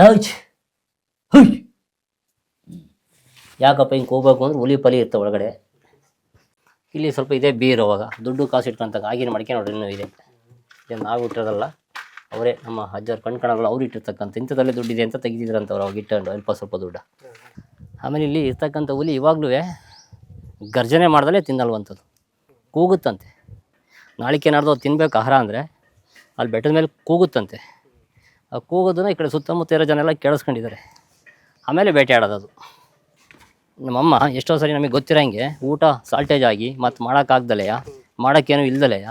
ಹೌಚ್ ಹುಯ್ ಯಾಕಪ್ಪ ಹಿಂಗೆ ಹೋಗ್ಬೇಕು ಅಂದ್ರೆ ಹುಲಿ ಪಲಿ ಇರ್ತವೆ ಒಳಗಡೆ. ಇಲ್ಲಿ ಸ್ವಲ್ಪ ಇದೆ ಬೀರ್ ಅವಾಗ. ದುಡ್ಡು ಕಾಸು ಇಟ್ಕೊಂತಾಗ ಆಗಿನ ಮಡಿಕೆ ನೋಡ್ರಿ ಇನ್ನೂ ಇದೆ. ಇದನ್ನು ನಾವು ಇಟ್ಟಿರೋದಲ್ಲ. ಅವರೇ ನಮ್ಮ ಅಜ್ಜವ್ರ ಕಣ್ ಕಾಣಲ್ಲ ಅವ್ರು ಇಟ್ಟಿರ್ತಕ್ಕಂಥ ಇಂಥದ್ರಲ್ಲಿ ದುಡ್ಡಿದೆ ಅಂತ ತೆಗೆದಿದ್ರಂತ ಅವ್ರು ಅವಾಗ ಇಟ್ಕೊಂಡು ಅಲ್ಪ ಸ್ವಲ್ಪ ದುಡ್ಡು. ಆಮೇಲೆ ಇಲ್ಲಿ ಇರ್ತಕ್ಕಂಥ ಹುಲಿ ಇವಾಗಲೂ ಗರ್ಜನೆ ಮಾಡ್ದಲೇ ತಿನ್ನಲ್ವಂಥದ್ದು. ಕೂಗುತ್ತಂತೆ. ನಾಳಿಕೆ ನಾಡ್ದು ತಿನ್ಬೇಕು ಆಹಾರ ಅಂದರೆ, ಅಲ್ಲಿ ಬೆಟ್ಟದ ಮೇಲೆ ಕೂಗುತ್ತಂತೆ. ಆ ಕೂಗೋದನ್ನ ಈ ಕಡೆ ಸುತ್ತಮುತ್ತ ಇರೋ ಜನ ಎಲ್ಲ ಕೇಳಿಸ್ಕೊಂಡಿದ್ದಾರೆ. ಆಮೇಲೆ ಬೇಟೆಯಾಡೋದು ಅದು. ನಮ್ಮಮ್ಮ ಎಷ್ಟೋ ಸರಿ ನಮಗೆ ಗೊತ್ತಿರೋಂಗೆ ಊಟ ಸಾಲ್ಟೇಜ್ ಆಗಿ ಮತ್ತು ಮಾಡೋಕ್ಕಾಗ್ದಲೆಯ ಮಾಡೋಕ್ಕೇನು ಇಲ್ದಲೆಯ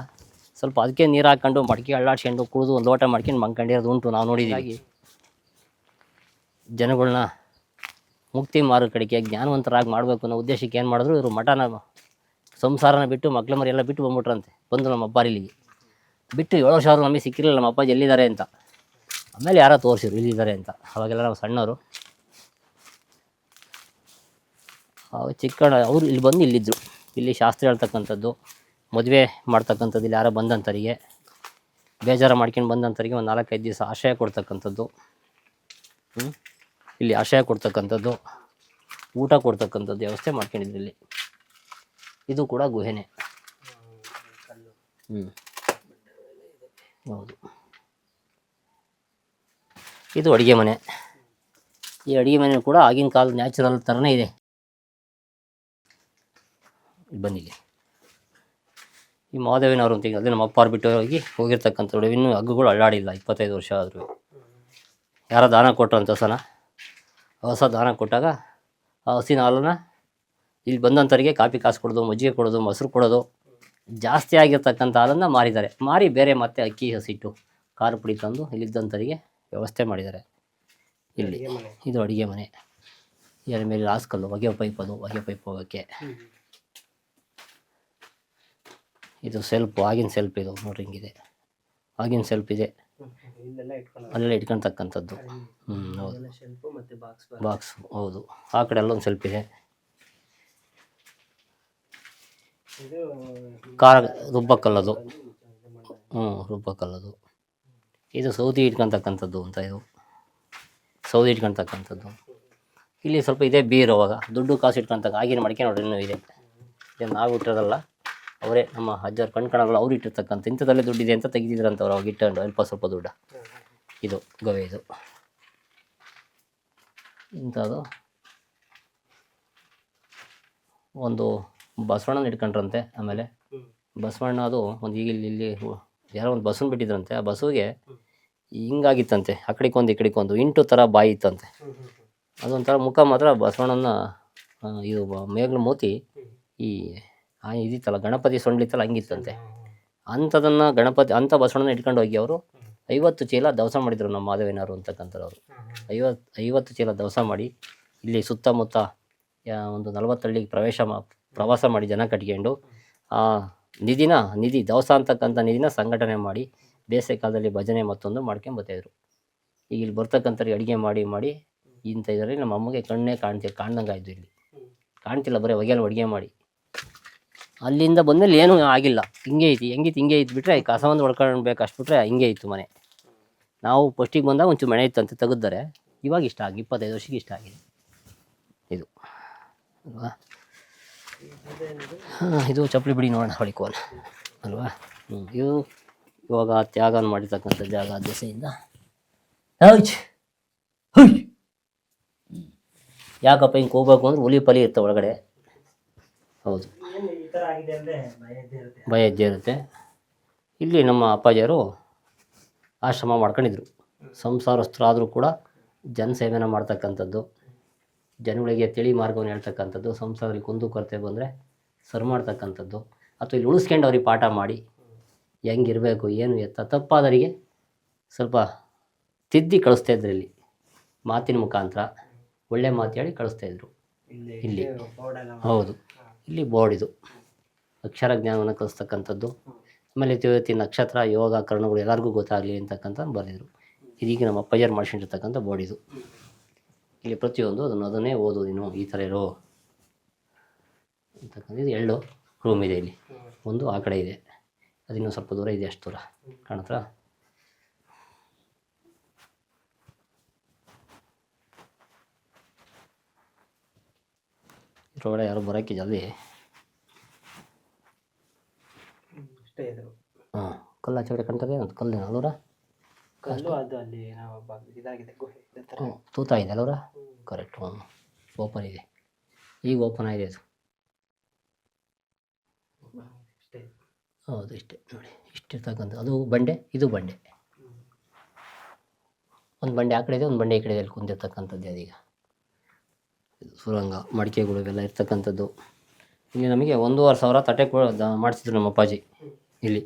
ಸ್ವಲ್ಪ ಅದಕ್ಕೆ ನೀರು ಹಾಕ್ಕೊಂಡು ಮಡಕೆ ಅಳ್ಳಾಡ್ಸ್ಕೊಂಡು ಕುಡಿದು ಒಂದು ಲೋಟ ಮಾಡ್ಕೊಂಡು ಮಂಕಂಡಿರೋದು ಉಂಟು ನಾವು ನೋಡಿದ್ದೀವಿ ಜನಗಳನ್ನ ಮುಕ್ತಿ ಮಾರು ಕಡೆಗೆ ಜ್ಞಾನವಂತರಾಗಿ ಮಾಡಬೇಕು ಅನ್ನೋ ಉದ್ದೇಶಕ್ಕೆ ಏನು ಮಾಡಿದ್ರು? ಇವರು ಮಠನ ಸಂಸಾರನ ಬಿಟ್ಟು ಮಕ್ಳ ಮರಿ ಎಲ್ಲ ಬಿಟ್ಟು ಬಂದ್ಬಿಟ್ರಂತೆ. ಬಂದು ನಮ್ಮ ಅಪ್ಪಾರಿಲಿಗೆ. ಬಿಟ್ಟು ಏಳು ವರ್ಷ ಅವರು ನಮಗೆ ಸಿಕ್ಕಿರಲಿಲ್ಲ ನಮ್ಮ ಅಪ್ಪಾಜಿ ಎಲ್ಲಿದ್ದಾರೆ ಅಂತ. ಆಮೇಲೆ ಯಾರೋ ತೋರಿಸಿದ್ರು, ಇಲ್ಲಿದ್ದಾರೆ ಅಂತ. ಅವಾಗೆಲ್ಲ ನಾವು ಸಣ್ಣವರು. ಅವಾಗ ಚಿಕ್ಕಣ್ಣ, ಅವರು ಇಲ್ಲಿ ಬಂದು ಇಲ್ಲಿದ್ದರು ಇಲ್ಲಿ ಶಾಸ್ತ್ರ ಹೇಳ್ತಕ್ಕಂಥದ್ದು, ಮದುವೆ ಮಾಡ್ತಕ್ಕಂಥದ್ದು ಇಲ್ಲಿ ಯಾರೋ ಬಂದಂಥರಿಗೆ ಬೇಜಾರು ಮಾಡ್ಕೊಂಡು ಬಂದಂಥರಿಗೆ ಒಂದು ನಾಲ್ಕೈದು ದಿವಸ ಆಶಯ ಕೊಡ್ತಕ್ಕಂಥದ್ದು? ಇಲ್ಲಿ ಆಶಯ ಕೊಡ್ತಕ್ಕಂಥದ್ದು, ಊಟ ಕೊಡ್ತಕ್ಕಂಥದ್ದು ವ್ಯವಸ್ಥೆ ಮಾಡ್ಕೊಂಡಿದ್ರು ಇಲ್ಲಿ. ಇದು ಕೂಡ ಗುಹೆನೇ. ಹ್ಞೂ ಹೌದು. ಇದು ಅಡುಗೆ ಮನೆ. ಈ ಅಡುಗೆ ಮನೆ ಕೂಡ ಆಗಿನ ಕಾಲದ ನ್ಯಾಚುರಲ್ ಥರನೇ ಇದೆ. ಬನ್ನಿಲ್ಲಿ ಈ ಮಹಾದೇವಿನವರು ಅಂತ ಅದೇ ನಮ್ಮ ಅಪ್ಪಾರು ಬಿಟ್ಟು ಹೋಗಿ ಹೋಗಿರ್ತಕ್ಕಂಥವ್ರು ಇನ್ನೂ ಹಗ್ಗುಗಳು ಅಳ್ಳಾಡಿಲ್ಲ ಇಪ್ಪತ್ತೈದು ವರ್ಷ ಆದರೂ. ಯಾರೋ ದಾನ ಕೊಟ್ಟರು ಹೊಸನ ಹೊಸ ದಾನ ಕೊಟ್ಟಾಗ ಆ ಹಸಿನ ಹಾಲನ್ನ ಇಲ್ಲಿ ಬಂದಂಥವರಿಗೆ ಕಾಫಿ ಕಾಸು ಕೊಡೋದು, ಮಜ್ಜಿಗೆ ಕೊಡೋದು, ಮೊಸರು ಕೊಡೋದು, ಜಾಸ್ತಿ ಆಗಿರ್ತಕ್ಕಂಥ ಹಾಲನ್ನು ಮಾರಿದ್ದಾರೆ. ಮಾರಿ ಬೇರೆ ಮತ್ತೆ ಅಕ್ಕಿ ಹಸಿಟ್ಟು ಖಾರ ಪುಡಿ ತಂದು ಇಲ್ಲಿದ್ದಂಥವರಿಗೆ ವ್ಯವಸ್ಥೆ ಮಾಡಿದ್ದಾರೆ. ಇಲ್ಲಿ ಇದು ಅಡುಗೆ ಮನೆ. ಇದರ ಮೇಲೆ ಹಾಸ್ಕಲ್ಲು ಹೊಗೆ ಪೈಪ್ ಅದು ಹೊಗೆ ಪೈಪ್ ಹೋಗೋಕ್ಕೆ. ಇದು ಸೆಲ್ಫ್ ಆಗಿನ ಸೆಲ್ಫ್ ಇದು ನೋಡ್ರಿ ಹಿಂಗಿದೆ ಆಗಿನ ಸೆಲ್ಫ್ ಇದೆ. ಅಲ್ಲೆಲ್ಲ ಇಟ್ಕೊಂತಕ್ಕಂಥದ್ದು ಹ್ಞೂ ಹೌದು. ಬಾಕ್ಸ್ ಹೌದು. ಆ ಕಡೆ ಅಲ್ಲೊಂದು ಸೆಲ್ಫ್ ಇದೆ. ಖಾರ ರುಬ್ಬಕ್ಕಲ್ಲದು ಹ್ಞೂ ರುಬ್ಬಕ್ಕಲ್ಲದು ಇದು ಸೌದಿ ಇಟ್ಕೊಂತಕ್ಕಂಥದ್ದು ಅಂತ ಇದು. ಸೌದಿ ಇಟ್ಕೊಂತಕ್ಕಂಥದ್ದು ಇಲ್ಲಿ ಸ್ವಲ್ಪ ಇದೆ ಬೀರ್ ಅವಾಗ. ದುಡ್ಡು ಕಾಸು ಇಟ್ಕೊಂತಾಗ ಆಗಿನ ಮಡಿಕೆ ನೋಡ್ರಿ ಇನ್ನೂ ಇದೆ. ಇದು ನಾವು ಇಟ್ಟಿರೋದಲ್ಲ. ಅವರೇ ನಮ್ಮ ಅಜ್ಜರ ಕಣ್ಕಣಗಳು ಅವ್ರು ಇಟ್ಟಿರ್ತಕ್ಕಂಥ ದುಡ್ಡು ದುಡ್ಡಿದೆ ಅಂತ ತೆಗೆದಿದ್ರಂತ ಅವ್ರು ಅವಾಗ ಇಟ್ಕೊಂಡು ಅಲ್ಪ ಸ್ವಲ್ಪ ದುಡ್ಡು. ಇದು ಗವೆ ಇದು. ಇಂಥದ್ದು. ಒಂದು ಬಸವಣ್ಣನ ಇಟ್ಕೊಂಡ್ರಂತೆ ಆಮೇಲೆ. ಬಸವಣ್ಣ ಅದು ಒಂದು ಈಗ ಇಲ್ಲಿ ಯಾರೋ ಒಂದು ಬಸ್ಸನ್ನು ಬಿಟ್ಟಿದ್ರಂತೆ. ಆ ಬಸ್ಸಿಗೆ ಹಿಂಗಾಗಿತ್ತಂತೆ. ಆ ಕಡೆಗೊಂದು ಈ ಇಂಟು ಥರ ಬಾಯಿ ಇತ್ತಂತೆ. ಅದೊಂಥರ ಮುಖ ಮಾತ್ರ ಬಸವಣ್ಣನ ಇದು ಮೇಗ್ಲ ಮೂತಿ ಈ ಇದಿತ್ತಲ್ಲ, ಗಣಪತಿ ಸೊಂಡ್ಲಿತ್ತಲ್ಲ, ಹಂಗಿತ್ತಂತೆ. ಅಂಥದನ್ನು ಗಣಪತಿ, ಅಂಥ ಬಸವಣ್ಣನ ಇಟ್ಕೊಂಡು ಹೋಗಿ ಅವರು ಐವತ್ತು ಚೀಲ ದವಸ ಮಾಡಿದರು ನಮ್ಮ ಮಾಧವೇನಾರು ಅಂತಕ್ಕಂಥವ್ರು. ಐವತ್ತು ಐವತ್ತು ಚೀಲ ದವಸ ಮಾಡಿ ಇಲ್ಲಿ ಸುತ್ತಮುತ್ತ ಒಂದು ನಲವತ್ತು ಹಳ್ಳಿಗೆ ಪ್ರವೇಶ ಪ್ರವಾಸ ಮಾಡಿ ಜನ ಕಟ್ಕೊಂಡು ನಿಧಿನ, ನಿಧಿ ದವಸ ಅಂತಕ್ಕಂಥ ನಿಧಿನ ಸಂಘಟನೆ ಮಾಡಿ ಬೇಸಿಗೆ ಕಾಲದಲ್ಲಿ ಭಜನೆ ಮತ್ತೊಂದು ಮಾಡ್ಕೊಂಡು ಬರ್ತಾಯಿದ್ರು ಈಗ ಇಲ್ಲಿ ಬರ್ತಕ್ಕಂಥವ್ರಿಗೆ ಅಡುಗೆ ಮಾಡಿ ಮಾಡಿ ಇಂಥ ಇದರಲ್ಲಿ ನಮ್ಮ ಅಮ್ಮಗೆ ಕಣ್ಣೇ ಕಾಣ್ತೀವಿ ಕಾಣ್ದಂಗೆ ಆಯಿತು ಇಲ್ಲಿ. ಕಾಣ್ತಿಲ್ಲ, ಬರೀ ಹೊಗೆಯಲ್ಲಿ ಅಡುಗೆ ಮಾಡಿ. ಅಲ್ಲಿಂದ ಬಂದಮೇಲೆ ಏನೂ ಆಗಿಲ್ಲ. ಹಿಂಗೆ ಐತಿ, ಹೆಂಗಿತ್ತು, ಹಿಂಗೆ ಇತ್ತು ಬಿಟ್ಟರೆ ಕಸ ಒಂದು ಹೊಡ್ಕೊಳ್ಬೇಕು ಬಿಟ್ಟರೆ ಹಿಂಗೆ ಇತ್ತು ಮನೆ. ನಾವು ಫಸ್ಟಿಗೆ ಬಂದಾಗ ಒಂಚೂರು ಮನೆ ಅಂತ ತೆಗೆದರೆ ಇವಾಗ ಇಷ್ಟ ಆಗಿ, ಇಪ್ಪತ್ತೈದು ವರ್ಷಕ್ಕೆ ಇಷ್ಟ ಆಗಿದೆ. ಇದು. ಅಲ್ವಾ? ಹಾಂ, ಇದು ಚಪ್ಪಲಿ ಬಿಡಿ ನೋಡೋಣ ಹೊಳಿಕೋನ ಅಲ್ವಾ? ಹ್ಞೂ ಇದು ಇವಾಗ ತ್ಯಾಗ ಮಾಡಿರ್ತಕ್ಕಂಥ ಜಾಗ ದೆಸೆಯಿಂದ. ಹೌಚ್ ಹುಯ್. ಯಾಕಪ್ಪ ಹಿಂಗೆ ಹೋಗ್ಬೇಕು ಅಂದ್ರೆ ಹುಲಿ ಪಲಿ ಇರ್ತವೆ ಒಳಗಡೆ. ಹೌದು. ಭಯ ಹೆಜ್ಜೆ ಇರುತ್ತೆ. ಇರುತ್ತೆ ಇಲ್ಲಿ ನಮ್ಮ ಅಪ್ಪಾಜಿಯರು ಆಶ್ರಮ ಮಾಡ್ಕೊಂಡಿದ್ರು. ಸಂಸಾರಸ್ಥರಾದರೂ ಕೂಡ ಜನಸೇವೆನ ಮಾಡ್ತಕ್ಕಂಥದ್ದು. ಜನಗಳಿಗೆ ತಿಳಿ ಮಾರ್ಗವನ್ನು ಹೇಳ್ತಕ್ಕಂಥದ್ದು ಸಂಸಾರದಲ್ಲಿ ಕುಂದು ಕೊರತೆ ಬಂದರೆ ಸರ್ ಮಾಡ್ತಕ್ಕಂಥದ್ದು. ಅಥವಾ ಇಲ್ಲಿ ಉಳಿಸ್ಕೊಂಡು ಅವ್ರಿಗೆ ಪಾಠ ಮಾಡಿ ಹೆಂಗಿರಬೇಕು ಏನು ಎತ್ತ ತಪ್ಪಾದವರಿಗೆ ಸ್ವಲ್ಪ ತಿದ್ದಿ ಕಳಿಸ್ತಾ ಇದ್ರು ಇಲ್ಲಿ. ಮಾತಿನ ಮುಖಾಂತರ ಒಳ್ಳೆ ಮಾತು ಹೇಳಿ ಕಳಿಸ್ತಾ ಇದ್ರು. ಇಲ್ಲಿ ಹೌದು. ಇಲ್ಲಿ ಬೋರ್ಡ್ ಇದು. ಅಕ್ಷರ ಜ್ಞಾನವನ್ನು ಕಲಿಸ್ತಕ್ಕಂಥದ್ದು. ಆಮೇಲೆ ತಿವತಿ ನಕ್ಷತ್ರ ಯೋಗ ಕರ್ಣಗಳು ಎಲ್ಲರಿಗೂ ಗೊತ್ತಾಗಲಿ ಅಂತಕ್ಕಂಥ ಬರೆದಿದ್ರು. ಇದೀಗ ನಮ್ಮ ಅಪ್ಪಯ್ಯರು ಮಾಡ್ಸ್ಕೊಂಡಿರ್ತಕ್ಕಂಥ ಬೋರ್ಡ್ ಇದು. ಇಲ್ಲಿ ಪ್ರತಿಯೊಂದು ಅದನ್ನು ಅದನ್ನೇ ಓದು ನೀನು ಈ ಥರ ಇರೋ. ಅಂತಕ್ಕಂಥ ಎಳ್ಳು ರೂಮ್ ಇದೆ ಇಲ್ಲಿ. ಒಂದು ಆ ಕಡೆ ಇದೆ. ಅದಿನ್ನೂ ಸ್ವಲ್ಪ ದೂರ ಇದೆ ಅಷ್ಟು ದೂರ. ಕಾಣತ್ರ ಇದ್ರೊಳಗಡೆ ಯಾರು ಬರೋಕ್ಕೆ ಜಲ್ದಿ. ಹಾಂ ಕಲ್ಲು ಆಚೆ ಕಡೆ ಕಲ್ಲು ಅಲ್ಲೂರ ಕಲ್ಲು ಅದು ಅಲ್ಲಿ ನಾವು ಬ- ಇದಾಗಿದೆ ಗುಹೆ ಇದೇ ಥರ. ಹ್ಞೂ ತೂತ ಇದೆ ಅಲ್ಲವರ ಕರೆಕ್ಟ್ ಹ್ಞೂ ಓಪನ್ ಇದೆ. ಈಗ ಓಪನ್ ಆಗಿದೆ ಅದು. ಅಷ್ಟೇ ಹೌದು ಇಷ್ಟೇ. ನೋಡಿ ಇಷ್ಟಿರ್ತಕ್ಕಂಥ ಅದು ಬಂಡೆ ಇದು ಬಂಡೆ. ಒಂದು ಬಂಡೆ ಆ ಕಡೆ ಇದೆ ಒಂದು ಬಂಡೆ ಈ ಕಡೆ ಇದೆ ಅಲ್ಲಿ ಕುಂದಿರ್ತಕ್ಕಂಥದ್ದು ಅದೀಗ ಇದು ಸುರಂಗ ಮಡಿಕೆಗಳು ಇವೆಲ್ಲ ಇರ್ತಕ್ಕಂಥದ್ದು. ಇಲ್ಲಿ ನಮಗೆ ಒಂದೂವರೆ ಸಾವಿರ ತಟ್ಟೆ ಕೂಡ ಮಾಡಿಸಿದ್ರು ನಮ್ಮ ಅಪ್ಪಾಜಿ. ಇಲ್ಲಿ.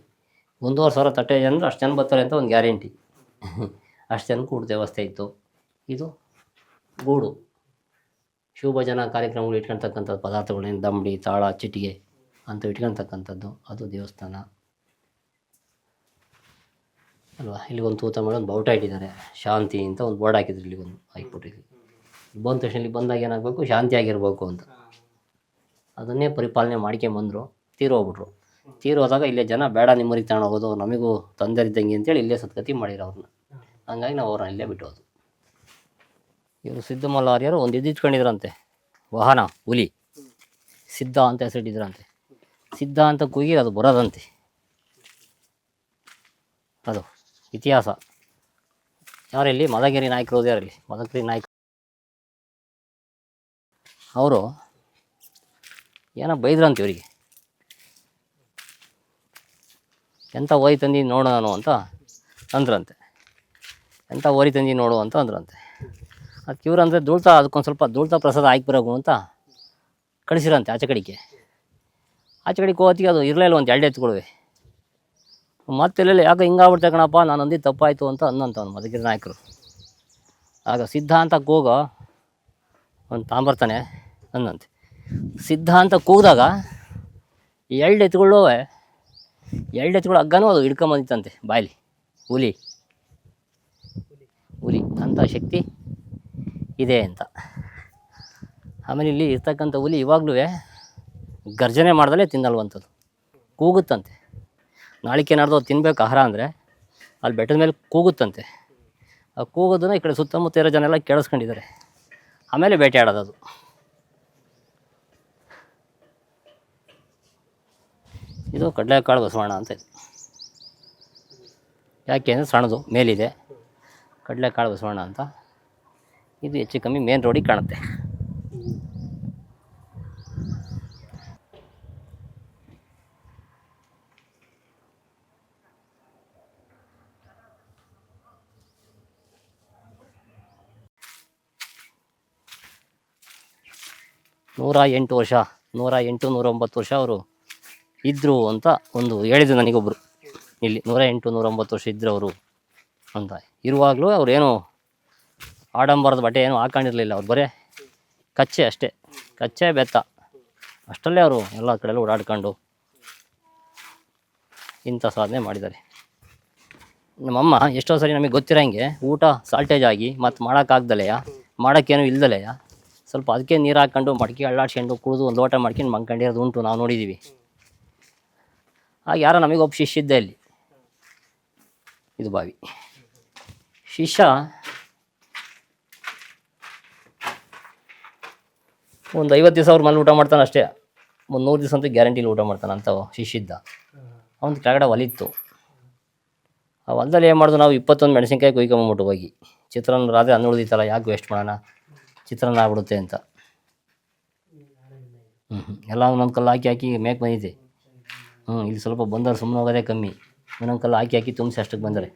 ಒಂದೂವರೆ ಸಾವಿರ ತಟ್ಟೆ ಅಂದರೆ ಅಷ್ಟು ಜನ ಬರ್ತಾರೆ ಅಂತ ಒಂದು ಗ್ಯಾರಂಟಿ. ಅಷ್ಟು ಜನಕ್ಕೆ ಕೂಡ ವ್ಯವಸ್ಥೆ ಇತ್ತು. ಇದು ಗೂಡು. ಶುಭಜನ ಕಾರ್ಯಕ್ರಮಗಳು ಇಟ್ಕೊಳ್ತಕ್ಕಂಥದ್ದು ಪದಾರ್ಥಗಳೇನು, ದಂಬಡಿ, ತಾಳ ಚಿಟಿಗೆ ಅಂತ ಇಟ್ಕೊಳ್ತಕ್ಕಂಥದ್ದು ಅದು ದೇವಸ್ಥಾನ. ಅಲ್ವಾ? ಇಲ್ಲಿ ಒಂದು ತೂತ ಮಾಡಿ ಒಂದು ಬೌಟ ಇಟ್ಟಿದ್ದಾರೆ ಶಾಂತಿ ಅಂತ ಒಂದು ಬೋರ್ಡ್ ಹಾಕಿದ್ರು ಇಲ್ಲಿ ಒಂದು ಹಾಕ್ಬಿಟ್ಟಿದ್ವಿ ಬಂದ ತಕ್ಷಣ ಇಲ್ಲಿ ಬಂದಾಗ ಏನಾಗಬೇಕು? ಶಾಂತಿಯಾಗಿರಬೇಕು ಅಂತ. ಅದನ್ನೇ ಪರಿಪಾಲನೆ ಮಾಡ್ಕೊಂಬಂದರು ತೀರೋಗ್ಬಿಟ್ರು ತೀರೋದಾಗ ಇಲ್ಲೇ ಜನ, ಬೇಡ, ನಿಮ್ಮರಿಗೆ ತಗೊಂಡೋಗೋದು ನಮಗೂ ತೊಂದರೆ ಇದ್ದಂಗೆ ಅಂತೇಳಿ ಇಲ್ಲೇ ಸತ್ಗತಿ ಮಾಡಿರೋ ಅವ್ರನ್ನ ಹಂಗಾಗಿ ನಾವು ಅವ್ರನ್ನ ಇಲ್ಲೇ ಬಿಟ್ಟು ಹೋದ್ವು ಇವರು ಸಿದ್ಧ ಮಲ್ಲಾರ್ಯರು ಒಂದು ಇದು ಇಟ್ಕೊಂಡಿದ್ರಂತೆ ವಾಹನ, ಹುಲಿ. ಸಿದ್ಧ ಅಂತ ಹೆಸರಿಟ್ಟಿದ್ರಂತೆ. ಸಿದ್ಧ ಅಂತ ಕೂಗಿ ಅದು ಬರೋದಂತೆ. ಅದು ಇತಿಹಾಸ. ಯಾರಲ್ಲಿ? ಮದಗಿರಿ ನಾಯಕರು ಯಾರಲ್ಲಿ? ಮದಗಿರಿ ನಾಯಕ ಅವರು ಏನೋ ಬೈದ್ರಂತೆ ಇವರಿಗೆ. ಎಂಥ ಹೋಯ್ತಂದು ತಂದು ನೋಡೋಣ ಅಂತ ಅಂದ್ರಂತೆ. ಎಂಥ ಓರಿ ತಂದಿ ನೋಡು ಅಂತ ಅಂದ್ರಂತೆ. ಅದಕ್ಕೆ ಇವ್ರು ಅಂದರೆ ಧೂಳ್ತಾ ಅದಕ್ಕೊಂದು ಸ್ವಲ್ಪ ಧೂಳ್ತಾ ಪ್ರಸಾದ ಹಾಕಿ ಬರೋಗು ಅಂತ ಕಳಿಸಿರಂತೆ ಆಚೆ ಕಡೆಗೆ. ಆಚೆ ಕಡೆಗೆ ಹೋಗತ್ತಿಗೆ ಅದು ಇರಲಿಲ್ಲ ಒಂದು ಎರಡು ಎತ್ಕೊಳ್ವೆ ಇರಲಿಲ್ಲ, ಯಾಕೆ ಹಿಂಗಾಗ್ಬಿಡ್ತೆ ಕಣಪ್ಪ, ನಾನು ಅಂದಿ ತಪ್ಪಾಯಿತು ಅಂತ ಅನ್ನಂತ ಅವ್ನು ಮಧುಗಿರಿ ನಾಯಕರು. ಆಗ ಸಿದ್ಧಾಂತ ಕೂಗ ಅವ್ನು ತಾಂಬರ್ತಾನೆ ಅನ್ನಂತೆ ಸಿದ್ಧಾಂತ ಕೂಗಿದಾಗ ಎರಡು ಎತ್ತುಗಳು ಎರಡು ಎತ್ತುಗಳು ಹಗ್ಗನೂ ಅದು ಹಿಡ್ಕೊಂಬಂದಿತ್ತಂತೆ ಬಾಯಿಲಿ, ಹುಲಿ. ಹುಲಿ ಅಂಥ ಶಕ್ತಿ ಇದೆ ಅಂತ. ಆಮೇಲೆ ಇಲ್ಲಿ ಇರ್ತಕ್ಕಂಥ ಹುಲಿ ಇವಾಗಲೂ ಗರ್ಜನೆ ಮಾಡ್ದಲೇ ತಿನ್ನಲ್ವಂಥದ್ದು. ಕೂಗುತ್ತಂತೆ. ನಾಳಿಕೆ ಏನಾದ್ರು ತಿನ್ಬೇಕು ಆಹಾರ ಅಂದರೆ ಅಲ್ಲಿ ಬೆಟ್ಟದ ಮೇಲೆ ಕೂಗುತ್ತಂತೆ. ಆ ಕೂಗೋದನ್ನ ಈ ಕಡೆ ಸುತ್ತಮುತ್ತ ಇರೋ ಜನ ಎಲ್ಲ ಕೇಳಿಸ್ಕೊಂಡಿದ್ದಾರೆ. ಆಮೇಲೆ ಬೇಟೆ ಆಡೋದು ಅದು. ಇದು ಕಡಲೆಕಾಳು ಬಸವಣ್ಣ ಅಂತ ಇದು. ಯಾಕೆ ಅಂದರೆ ಸಣ್ಣದು, ಮೇಲಿದೆ. ಕಡಲೆಕಾಳು ಬಸವಣ್ಣ ಅಂತ. ಇದು ಹೆಚ್ಚು ಕಮ್ಮಿ ಮೇನ್ ರೋಡಿಗೆ ಕಾಣುತ್ತೆ. ನೂರ ಎಂಟು ವರ್ಷ, ನೂರ ಎಂಟು, ನೂರ ಒಂಬತ್ತು ವರ್ಷ ಅವರು ಇದ್ದರು ಅಂತ ಒಂದು ಹೇಳಿದ್ರು ನನಗೊಬ್ಬರು ಇಲ್ಲಿ ನೂರ ಎಂಟು, ನೂರ ಒಂಬತ್ತು ವರ್ಷ ಇದ್ರು ಅವರು ಅಂತ. ಇರುವಾಗಲೂ ಅವ್ರೇನು ಆಡಂಬರದ ಬಟ್ಟೆ ಏನು ಹಾಕೊಂಡಿರಲಿಲ್ಲ. ಅವ್ರು ಬರೇ ಕಚ್ಚೆ ಅಷ್ಟೇ. ಕಚ್ಚೆ ಬೆತ್ತ. ಅಷ್ಟರಲ್ಲೇ ಅವರು ಎಲ್ಲ ಕಡೆಯಲ್ಲೂ ಓಡಾಡ್ಕೊಂಡು ಇಂಥ ಸಾಧನೆ ಮಾಡಿದ್ದಾರೆ. ನಮ್ಮಮ್ಮ ಎಷ್ಟೋ ಸರಿ ನಮಗೆ ಗೊತ್ತಿರೋಂಗೆ ಊಟ ಸಾಲ್ಟೇಜ್ ಆಗಿ ಮತ್ತು ಮಾಡೋಕ್ಕಾಗ್ದಲೆಯ? ಮಾಡೋಕ್ಕೇನು ಇಲ್ದಲೆಯ? ಸ್ವಲ್ಪ ಅದಕ್ಕೆ ನೀರು ಹಾಕ್ಕೊಂಡು ಮಡಿಕೆ ಅಳ್ಳಾಡ್ಸ್ಕೊಂಡು ಕುಡಿದು ಒಂದು ಲೋಟ ಮಾಡ್ಕೊಂಡು ಮಂಕಂಡಿರೋದು ಉಂಟು ನಾವು ನೋಡಿದ್ದೀವಿ ಆಗ ಯಾರೋ ನಮಗೆ ಶಿಷ್ಯ ಇದ್ದ ಇಲ್ಲಿ. ಇದು ಬಾವಿ. ಶಿಷ್ಯ ಒಂದು ಐವತ್ತು ದಿವಸ ಅವ್ರ ಮನೇಲಿ ಊಟ ಮಾಡ್ತಾನೆ ಅಷ್ಟೇ. ಒಂದು ನೂರು ದಿವಸ ಅಂತೂ ಗ್ಯಾರಂಟಿಲಿ ಊಟ ಮಾಡ್ತಾನೆ ಅಂತ ಶಿಶಿದ್ದ. ಅವನ ಕೆಳಗಡೆ ಒಲಿತ್ತು. ಆ ಹೊಲದಲ್ಲಿ ಏನು ಮಾಡಿದ್ರು ನಾವು, ಇಪ್ಪತ್ತೊಂದು ಮೆಣಸಿನ್ಕಾಯಿ ಕುಯ್ಕೊಂಬಂದ್ಬಿಟ್ಟು ಹೋಗಿ. ಚಿತ್ರಾನ್ನ ರಾತ್ರಿ ಅನ್ನ ಉಳಿದಿತ್ತಲ್ಲ, ಯಾಕೆ ವೇಸ್ಟ್ ಮಾಡೋಣ? ಚಿತ್ರಾನ್ನ ಆಗ್ಬಿಡುತ್ತೆ ಅಂತ. ಹ್ಞೂ ಹ್ಞೂ ಎಲ್ಲ ಒಂದೊಂದು ಕಲ್ಲು ಹಾಕಿ ಹಾಕಿ ಮೇಕ್ ಬಂದಿದೆ. ಹ್ಞೂ ಇಲ್ಲಿ ಸ್ವಲ್ಪ ಬಂದರೆ ಸುಮ್ಮನೆ ಹೋಗೋದೇ ಕಮ್ಮಿ. ಒಂದೊಂದು ಕಲ್ಲು ಹಾಕಿ ಹಾಕಿ ತುಂಬಿಸಿ ಅಷ್ಟಕ್ಕೆ ಬಂದರೆ.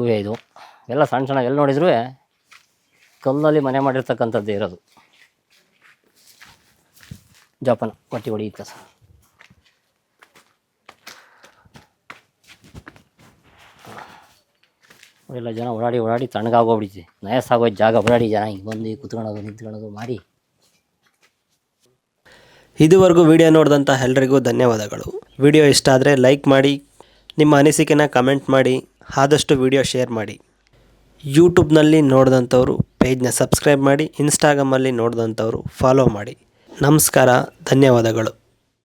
ಕುವೆ ಇದು. ಎಲ್ಲ ಸಣ್ಣ ಸಣ್ಣ ಎಲ್ಲಿ ನೋಡಿದ್ರು ಕಲ್ಲಲ್ಲಿ ಮನೆ ಮಾಡಿರ್ತಕ್ಕಂಥದ್ದೇ ಇರೋದು. ಜೋಪಾನ ಮಟ್ಟಿ ಹೊಡೆಯುತ್ತೆ ಸರ್ ಎಲ್ಲ ಜನ ಓಡಾಡಿ ಓಡಾಡಿ ತಣ್ಣಗಾಗೋಗ್ಬಿಟ್ಟಿದೆ. ನಯಸ್ಸಾಗೋಯ್ತು ಜಾಗ, ಓಡಾಡಿ ಜನ. ಹಿಂಗೆ ಬಂದು ಕುತ್ಕೊಳ್ಳೋದು ನಿಂತ್ಕೊಳ್ಳೋದು ಮಾಡಿ ಇದುವರೆಗೂ ವಿಡಿಯೋ ನೋಡಿದಂಥ ಎಲ್ರಿಗೂ ಧನ್ಯವಾದಗಳು. ವಿಡಿಯೋ ಇಷ್ಟ ಆದರೆ ಲೈಕ್ ಮಾಡಿ, ನಿಮ್ಮ ಅನಿಸಿಕೆನ ಕಮೆಂಟ್ ಮಾಡಿ. ಆದಷ್ಟು ವಿಡಿಯೋ ಶೇರ್ ಮಾಡಿ. ಯೂಟ್ಯೂಬ್ನಲ್ಲಿ ನೋಡಿದಂಥವರು ಪೇಜ್ನ ಸಬ್ಸ್ಕ್ರೈಬ್ ಮಾಡಿ ಇನ್ಸ್ಟಾಗ್ರಾಮಲ್ಲಿ ನೋಡಿದಂಥವರು ಫಾಲೋ ಮಾಡಿ. ನಮಸ್ಕಾರ, ಧನ್ಯವಾದಗಳು.